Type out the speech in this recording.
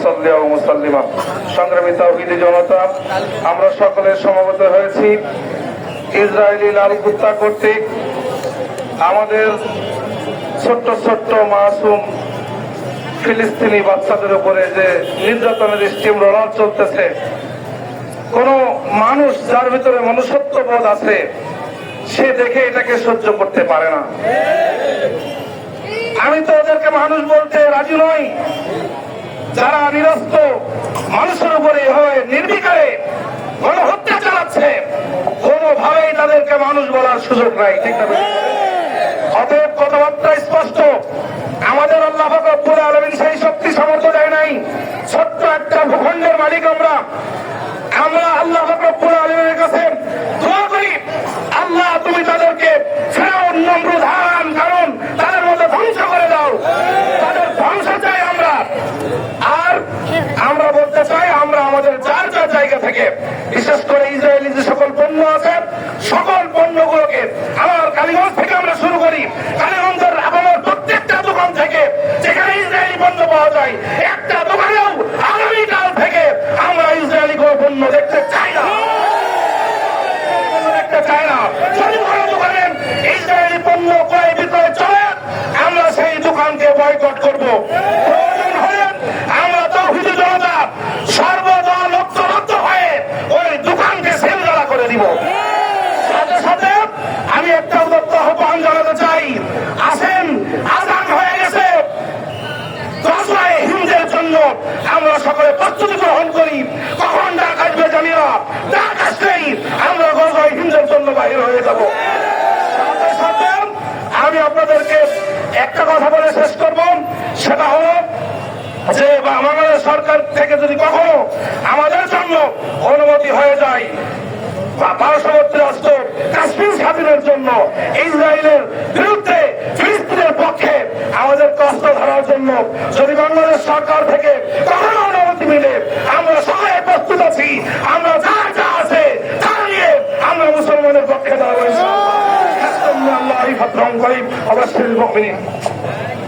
মুসাল্লিয়া ও মুসাল্লিমা। সংগ্রামী তাওহীদি জনতা, আমরা সকলে সমবেত হয়েছি। ইসরায়েলি লাল কুত্তা কর্তৃক আমাদের ছোট্ট ছোট্ট মাসুম ফিলিস্তিনি বাচ্চাদের উপরে যে নির্যাতনের স্টিম রোলার চলতেছে, কোন মানুষ যার ভিতরে মনুষ্যত্ব বোধ আছে, সে দেখে এটাকে সহ্য করতে পারে না। আমি তো ওদেরকে মানুষ বলতে রাজি নই। যারা নিরস্ত মানুষের উপরে এভাবে নির্বিকারে গণহত্যা চালাচ্ছে, কোনোভাবেই তাদেরকে মানুষ বলার সুযোগ নাই, ঠিক না অতএব কথাবার্তা স্পষ্ট। আমাদের আল্লাহ রব্বুল আলমিন সেই শক্তি সামর্থ্য দেয় নাই। ছোট্ট একটা ভূখণ্ডের মালিক আমরা আমরা আল্লাহ রব্বুল আলমিনের কাছে দোয়া করি আল্লাহ তুমি তাদেরকে ফেরাউন নমরুদ হারান কারণ তাদের মধ্যে ধ্বংস করে দাও তাদের ধ্বংস চাই আমরা আমরা বলতে চাই, আমরা আমাদের যার যার জায়গা থেকে, বিশেষ করে ইসরায়েলি যে সকল পণ্য আছে, সকল পণ্যগুলোকে আমার কালীগঞ্জ থেকে আমরা শুরু করি। কালীগঞ্জের আমার প্রত্যেকটা দোকান থেকে যেখানে ইসরায়েলি পণ্য পাওয়া যায়, একটা দোকানেও আগামীকাল থেকে আমরা ইসরায়েলি পণ্য দেখতে চাই না পণ্য দেখতে চাই না যদি কোনো দোকানে ইসরায়েলি পণ্য ক্রয় বিক্রয় চলে আমরা সেই দোকানকে বয়কট করব প্রয়োজন হলে আমরা তো হুজু জনতা সর্বদল ঐক্যবদ্ধ হয়ে ওই দোকানকে সেলগালা করে দিব সাথে সাথে আমি একটা উদ্যোক্ত আহ্বান জানাতে চাই। আসেন, আজান হয়ে গেছে। আমরা সকলে প্রস্তুতি গ্রহণ করি। কখন ডাক আসবে জানি না। ডাক আসলেই আমরা গজরায় হিন্দের জন্য বাহির হয়ে যাব। আমি আপনাদেরকে একটা কথা বলে শেষ করব। সেটা হলো যে, বাংলাদেশ সরকার থেকে যদি কখনো আমাদের জন্য অনুমতি হয়ে যায় রাষ্ট্র স্বাধীনের জন্য ইসরায়েলের বিরুদ্ধে ফিলিস্তিনের পক্ষে আমাদের কষ্ট ধরার জন্য যদি বাংলাদেশ সরকার থেকে কখনো অনুমতি মিলে আমরা সবাই প্রস্তুত আছি আমরা যা যা আছে তা নিয়ে আমরা মুসলমানের পক্ষে দাঁড়াবো। আল্লাহ ভদ্রম অবশ্যই